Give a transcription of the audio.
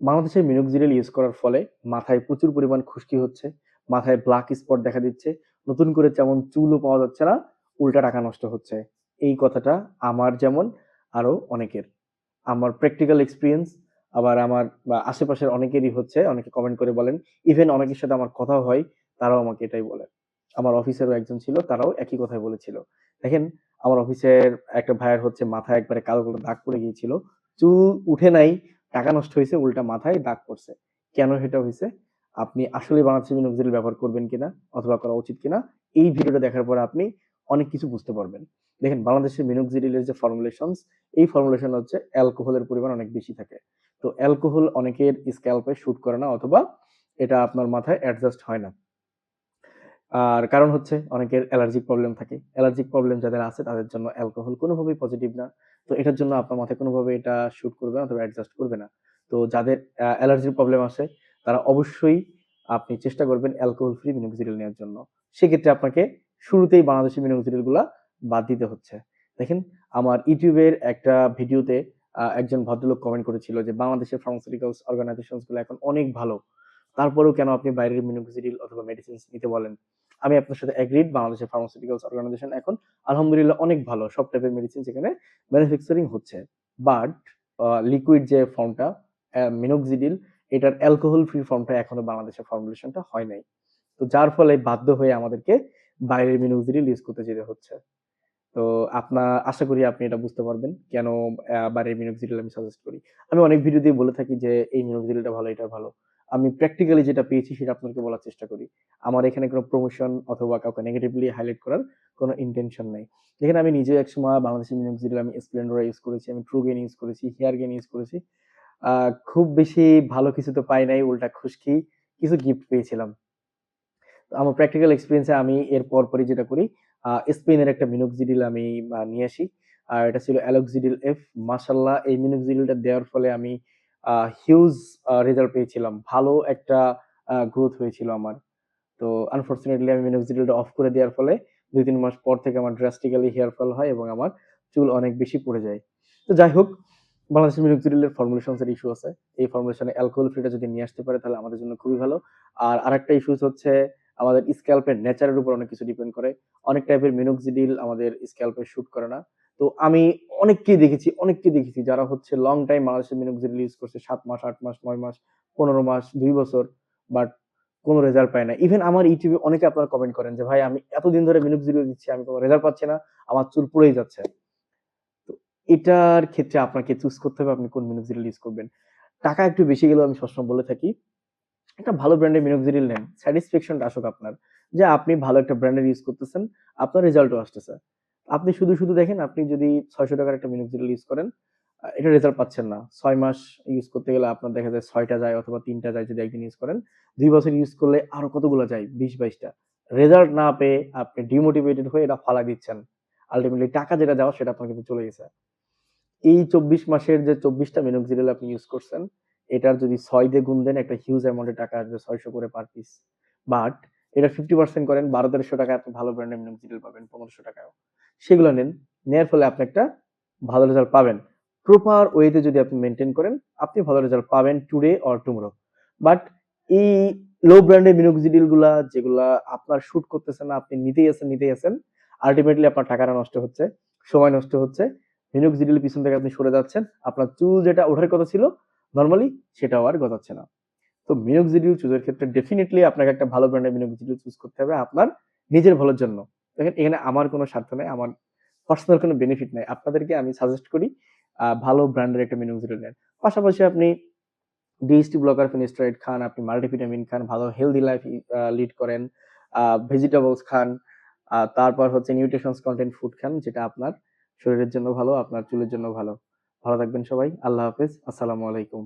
বাংলাদেশে minoxidil use করার ফলে মাথায় প্রচুর পরিমাণ খুশকি হচ্ছে, মাথায় ব্ল্যাক স্পট দেখা দিচ্ছে। নতুন করে যেমন চুলও পাওয়া যাচ্ছে না, উল্টা টাকা নষ্ট হচ্ছে। এই কথাটা আমার যেমন আরও অনেকের। আমার প্র্যাকটিক্যাল এক্সপিরিয়েন্স আবার আমার আশেপাশের অনেকেরই হচ্ছে, অনেকে কমেন্ট করে বলেন। ইভেন অনেকের সাথে আমার কথাও হয়, তারাও আমাকে এটাই বলে। আমার অফিসেরও একজন ছিল, তারাও একই কথাই বলেছিল। দেখেন, আমার অফিসের একটা ভাইয়ের হচ্ছে মাথায় একবারে কালো, কালো দাগ পড়ে গিয়েছিল। চুল উঠে নাই, টাকা নষ্ট হইছে, উল্টা মাথায় দাগ পড়ছে। কেন সেটা হইছে? আপনি আসলেই বাংলাদেশি মিনোক্সিডিল ব্যবহার করবেন কিনা অথবা করা উচিত কিনা, এই ভিডিওটা দেখার পরে আপনি অনেক কিছু বুঝতে পারবেন। দেখেন বাংলাদেশের মিনোক্সিডিলের যে ফর্মুলেশনস, এই ফর্মুলেশন হচ্ছে অ্যালকোহলের পরিমাণ অনেক বেশি থাকে। তো অ্যালকোহল অনেকের স্ক্যাল্পে শুট করে না অথবা এটা আপনার মাথায় অ্যাডজাস্ট হয় না। আর কারণ হচ্ছে অনেকের অ্যালার্জিক প্রবলেম থাকে। অ্যালার্জিক প্রবলেম যাদের আছে তাদের জন্য অ্যালকোহল কোনোভাবেই পজিটিভ না। তো এটার জন্য আপনার মাথায় কোনোভাবে এটা শুট করবে না অথবা অ্যাডজাস্ট করবে না। তো যাদের অ্যালার্জির প্রবলেম আছে তারা অবশ্যই আপনি চেষ্টা করবেন অ্যালকোহল ফ্রি মিনোক্সিডিল নেওয়ার জন্য। সেক্ষেত্রে আপনাকে শুরুতেই বাংলাদেশি মিনোক্সিডিলগুলা বাদ দিতে হচ্ছে। দেখেন আমার ইউটিউবের একটা ভিডিওতে একজন ভদ্রলোক কমেন্ট করেছিল যে, "বাংলাদেশের ফার্মাসিউটিক্যালস অর্গানাইজেশনসগুলো এখন অনেক ভালো। তারপরেও কেন আপনি বাইরের মিনোক্সিডিল অথবা মেডিসিনস নিতে বলেন?" আমি আপনার সাথে এগ্রিড বাংলাদেশের ফার্মাসিউটিক্যালস অর্গানাইজেশন এখন আলহামদুলিল্লাহ অনেক ভালো। সব টাইপের মেডিসিন সেখানে ম্যানুফ্যাকচারিং হচ্ছে। বাট লিকুইড যে ফর্মটা মিনোক্সিডিল এটার অ্যালকোহল ফ্রি ফর্মটা এখনও বাংলাদেশের ফর্মুলেশনটা হয় নাই। তো যার ফলে বাধ্য হয়ে আমাদেরকে বাইরের মিনোক্সিডিল ইউজ করতে যেতে হচ্ছে। তো আপনার আশা করি আপনি এটা বুঝতে পারবেন কেন বাইরের মিনোক্সিডিল আমি সাজেস্ট করি। আমি অনেক ভিডিও দিয়ে বলে থাকি যে, "এই মিনোক্সিডিলটা ভালো, এটা ভালো।" আমি প্র্যাকটিক্যালি যেটা পেয়েছি সেটা আপনাকে বলার চেষ্টা করি। আমার এখানে কোনো প্রমোশন অথবা কাউকে নেগেটিভলি হাইলাইট করার কোনো ইনটেনশন নাই। দেখেন আমি নিজেও একসময় বাংলাদেশি মিনোক্সিডিল আমি স্প্লেন্ডরা ইউজ করেছি, আমি ট্রু গেন ইউজ করেছি, হেয়ার গেন ইউজ করেছি। খুব বেশি ভালো কিছু তো পাই নাই, উল্টা খুশকি কিছু গিফট পেয়েছিলাম। আমার প্র্যাকটিক্যাল এক্সপিরিয়েন্সে আমি এর পরপরই যেটা করি, স্পেনের একটা মিনোক্সিডিল আমি নিয়ে আসি। আর এটা ছিল অ্যালক্সিডিল এফ। মাশাআল্লাহ এই মিনোক্সিডিলটা দেওয়ার ফলে আমি হিউজ রেজাল্ট পেয়েছিলাম। ভালো একটা গ্রোথ হয়েছিল আমার। তো আনফরচুনেটলি আমি মিনোক্সিডিলটা অফ করে দেওয়ার ফলে ২-৩ মাস পর থেকে আমার ড্রাস্টিক্যালি হেয়ার ফল হয় এবং আমার চুল অনেক বেশি পড়ে যায়। তো যাই হোক, বাংলাদেশের মিনোক্সিডিলের ফর্মুলেশনস এর ইস্যু আছে। এই ফর্মুলেশনে অ্যালকোহল ফ্রিটা যদি নিয়ে আসতে পারে তাহলে আমাদের জন্য খুবই ভালো। আর আরেকটা ইস্যুস হচ্ছে আমাদের স্ক্যাল্পের নেচারের উপর অনেক কিছু ডিপেন্ড করে। অনেক টাইপের মিনোক্সিডিল আমাদের স্ক্যাল্পে শুট করে না। তো আমি অনেককেই দেখেছি, অনেককে দেখেছি যারা হচ্ছে লং টাইম বাংলাদেশের মিনোক্সিডিল ইউজ করছে সাত মাস, আট মাস, নয় মাস, ১৫ মাস, দুই বছর বাট কোন রেজাল্ট পায় না। ইভেন আমার ইউটিউবে অনেকে আপনারা কমেন্ট করেন যে, "ভাই আমি এতদিন ধরে মিনোক্সিডিল দিচ্ছি, আমি কোনো রেজাল্ট পাচ্ছি না। আমার চুল পড়েই যাচ্ছে।" তো এটার ক্ষেত্রে আপনাকে চুজ করতে হবে আপনি কোন মিনোক্সিডিল ইউজ করবেন। টাকা একটু বেশি গেলেও আমি সবসময় বলে থাকি, একটা ভালো ব্র্যান্ডের মিনোক্সিডিল নেন। স্যাটিসফ্যাকশন টা আসুক আপনার। যে আপনি ভালো একটা ব্র্যান্ডের ইউজ করতেছেন, আপনার রেজাল্টও আসতেছে। আপনি শুধু, শুধু দেখেন আপনি যদি ছয়শো টাকার একটা মিনোক্সিডিল ইউজ করেন, এটা রেজাল্ট পাচ্ছেন না। ছয় মাস ইউজ করতে গেলে আপনার দেখা যায় ছয়টা যায় অথবা তিনটা যায় যদি একদিন ইউজ করেন। দুই বছর ইউজ করলে আরও কতগুলো যায়? বিশ বাইশটা রেজাল্ট না পেয়ে আপনি ডিমোটিভেটেড হয়ে এটা ফালা দিচ্ছেন। আল্টিমেটলি টাকা যেটা যাওয়া সেটা আপনার কিন্তু চলে গেছে। এই ২৪ মাসের যে ২৪ টা মিনোক্সিডিল আপনি ইউজ করছেন, এটার যদি ছয় দিয়ে গুণ দেন একটা হিউজ অ্যামাউন্টের টাকা আসবে ৬০০ করে পার পিস। বাট এটার 50% করেন ৳১২-১৩০০ টাকায় আপনি ভালো ব্র্যান্ডের মিনোক্সিডিল পাবেন ৳১৫০০ টাকায়ও। সেগুলো নেন। নেয়ার ফলে আপনি একটা ভালো রেজাল্ট পাবেন। প্রপার ওয়েতে যদি আপনি মেইনটেইন করেন, আপনি ভালো রেজাল্ট পাবেন টুডে অর টুমরো। বাট এই লো ব্র্যান্ডের মিনোক্সিডিলগুলা যেগুলা আপনার শুট করতেছে না, আপনি নিতেই আছেন, নিতেই আছেন। আল্টিমেটলি আপনার টাকাটা নষ্ট হচ্ছে, সময় নষ্ট হচ্ছে। মিনোক্সিডিলের পিছন থেকে আপনি সরে যাচ্ছেন। আপনার চুল যেটা ওঠার কথা ছিল নর্মালি সেটাও আর গজাচ্ছে না। তো মিনোক্সিডিল চুজের ক্ষেত্রে ডেফিনিটলি আপনাকে একটা ভালো ব্র্যান্ডের মিনোক্সিডিল চুজ করতে হবে আপনার নিজের ভালোর জন্য। দেখেন এখানে আমার কোনো স্বার্থ নাই, আমার পার্সোনাল কোন বেনিফিট নাই। আপনাদেরকে আমি সাজেস্ট করি ভালো ব্র্যান্ডের একটা মিনোক্সিডিল নেন। পাশাপাশি আপনি ডিএইচটি ব্লকার, ফিনিস্টেরয়েড খান, আপনি মাল্টিভিটামিন খান, ভালো হেলদি লাইফ লিড করেন, ভেজিটেবলস খান, তারপর হচ্ছে নিউট্রিশনস কনটেন্ট ফুড খান যেটা আপনার শরীরের জন্য ভালো, আপনার চুলের জন্য ভালো। ভালো থাকবেন সবাই। আল্লাহ হাফেজ। আসসালামু আলাইকুম।